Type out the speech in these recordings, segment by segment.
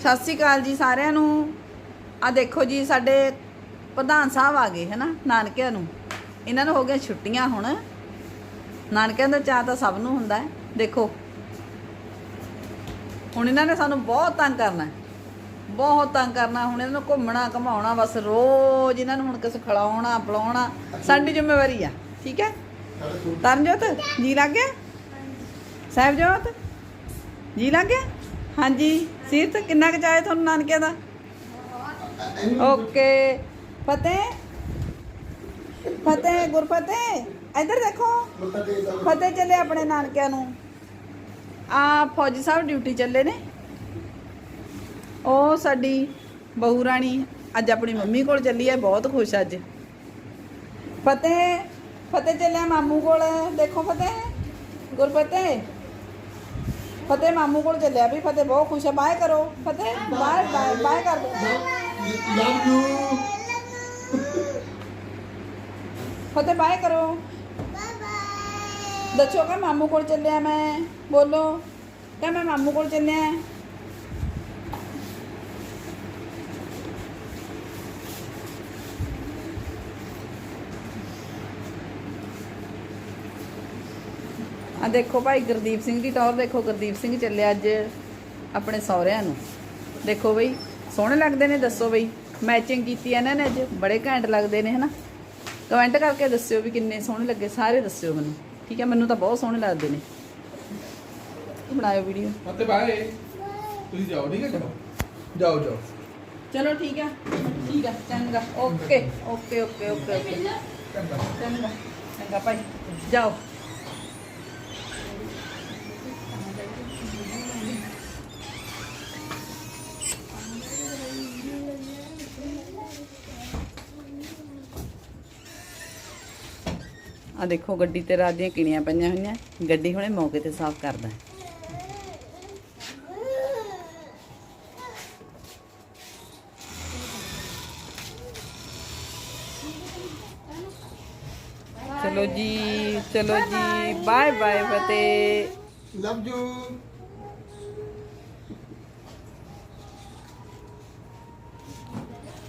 ਸਤਿ ਸ਼੍ਰੀ ਅਕਾਲ ਜੀ ਸਾਰਿਆਂ ਨੂੰ। ਆ ਦੇਖੋ ਜੀ, ਸਾਡੇ ਪ੍ਰਧਾਨ ਸਾਹਿਬ ਆ ਗਏ, ਹਨਾ, ਨਾਨਕਿਆਂ ਨੂੰ। ਇਹਨਾਂ ਨੂੰ ਹੋ ਗਈਆਂ ਛੁੱਟੀਆਂ ਹੁਣ। ਨਾਨਕਿਆਂ ਦਾ ਚਾਹ ਤਾਂ ਸਭ ਨੂੰ ਹੁੰਦਾ ਹੈ। ਦੇਖੋ, ਹੁਣ ਇਹਨਾਂ ਨੇ ਸਾਨੂੰ ਬਹੁਤ ਤੰਗ ਕਰਨਾ ਬਹੁਤ ਤੰਗ ਕਰਨਾ ਹੁਣ ਇਹਨਾਂ ਨੂੰ ਘੁੰਮਣਾ, ਘਮਾਉਣਾ, ਬਸ ਰੋਜ਼ ਇਹਨਾਂ ਨੂੰ ਹੁਣ ਕਿਸੇ ਖਿਲਾਉਣਾ, ਪਿਲਾਉਣਾ, ਸਾਡੀ ਜ਼ਿੰਮੇਵਾਰੀ ਆ। ਠੀਕ ਹੈ? ਤਰਨਜੋਤ, ਜੀ ਲੱਗ ਗਿਆ? ਸਾਹਿਬਜੋਤ, ਜੀ ਲੱਗ ਗਿਆ? ਹਾਂਜੀ, ਸੀਰਤ, ਕਿੰਨਾ ਕੁ ਚਾਹੇ ਤੁਹਾਨੂੰ ਨਾਨਕਿਆਂ ਦਾ? ਓਕੇ ਫਤਿਹ। ਫਤਿਹ, ਗੁਰਫਤਿਹ। ਇੱਧਰ ਦੇਖੋ। ਫਤਿਹ ਚੱਲੇ ਆਪਣੇ ਨਾਨਕਿਆਂ ਨੂੰ। ਆ ਫੌਜੀ ਸਾਹਿਬ ਡਿਊਟੀ ਚੱਲੇ ਨੇ। ਉਹ ਸਾਡੀ ਬਹੂ ਰਾਣੀ ਅੱਜ ਆਪਣੀ ਮੰਮੀ ਕੋਲ ਚੱਲੀ ਹੈ ਬਹੁਤ ਖੁਸ਼ ਅੱਜ। ਫਤਿਹ ਫਤਿਹ ਚੱਲਿਆ ਮਾਮੂ ਕੋਲ। ਦੇਖੋ ਫਤਿਹ, ਗੁਰਫਤਿਹ। ਫਤਿਹ ਮਾਮੂ ਕੋਲ ਚੱਲਿਆ ਵੀ ਫਤਿਹ ਬਹੁਤ ਖੁਸ਼ ਹੈ ਬਾਏ ਕਰੋ ਫਤਿਹ ਬਾਏ ਬਾਏ ਬਾਏ ਕਰ ਦੋ ਲਵ ਯੂ ਫਤਿਹ ਬਾਏ ਕਰੋ ਦੱਸੋ ਕਿ ਮਾਮੂ ਕੋਲ ਚੱਲਿਆ ਮੈਂ ਬੋਲੋ ਕਿ ਮੈਂ ਮਾਮੂ ਕੋਲ ਆ ਦੇਖੋ ਭਾਈ ਗੁਰਦੀਪ ਸਿੰਘ ਦੀ ਟੌਰ ਦੇਖੋ ਗੁਰਦੀਪ ਸਿੰਘ ਚੱਲਿਆ ਅੱਜ ਆਪਣੇ ਸਹੁਰਿਆਂ ਨੂੰ। ਦੇਖੋ ਬਈ ਸੋਹਣੇ ਲੱਗਦੇ ਨੇ ਦੱਸੋ ਬਈ ਮੈਚਿੰਗ ਕੀਤੀ ਇਹਨਾਂ ਨੇ ਅੱਜ? ਬੜੇ ਘੈਂਟ ਲੱਗਦੇ ਨੇ ਹਨਾ? ਕਮੈਂਟ ਕਰਕੇ ਦੱਸਿਓ ਵੀ ਕਿੰਨੇ ਸੋਹਣੇ ਲੱਗੇ ਸਾਰੇ ਦੱਸਿਓ ਮੈਨੂੰ। ਠੀਕ ਹੈ ਮੈਨੂੰ ਤਾਂ ਬਹੁਤ ਸੋਹਣੇ ਲੱਗਦੇ ਨੇ। ਬਣਾਇਓ ਵੀਡੀਓ ਮਤੇ ਬਾਏ ਤੁਸੀਂ ਜਾਓ ਠੀਕ ਹੈ ਜਾਓ ਜਾਓ ਜਾਓ। ਚਲੋ ਠੀਕ ਹੈ। ਠੀਕ ਹੈ ਚੰਗਾ। ਓਕੇ ਓਕੇ ਓਕੇ ਓਕੇ ਚੰਗਾ। ਚੰਗਾ ਭਾਈ ਜਾਓ। ਆ ਦੇਖੋ ਗੱਡੀ ਤੇ ਰਾਤ ਦੀਆਂ ਕਿਣੀਆਂ ਪਈਆਂ ਹੋਈਆਂ। ਗੱਡੀ ਹੁਣੇ ਮੌਕੇ ਤੇ ਸਾਫ਼ ਕਰਦਾ ਹੈ। ਚਲੋ ਜੀ ਚਲੋ ਜੀ, ਬਾਏ ਬਾਏ ਫਤਿਹ। ਲਵ ਯੂ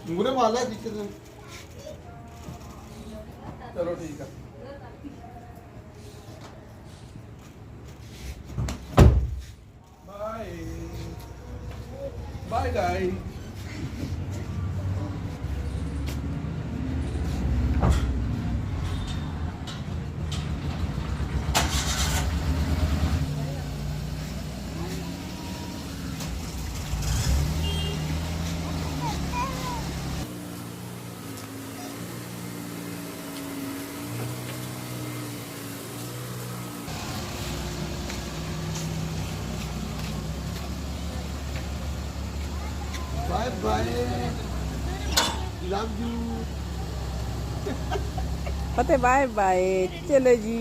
ਮੂਰੇ ਮਾਲਾ ਜਿੱਥੇ ਚਲੋ ਠੀਕ ਆ bye bye guys bye bye love you ਫਤਿਹ ਬਾਏ ਬਾਏ ਚਲੋ ਜੀ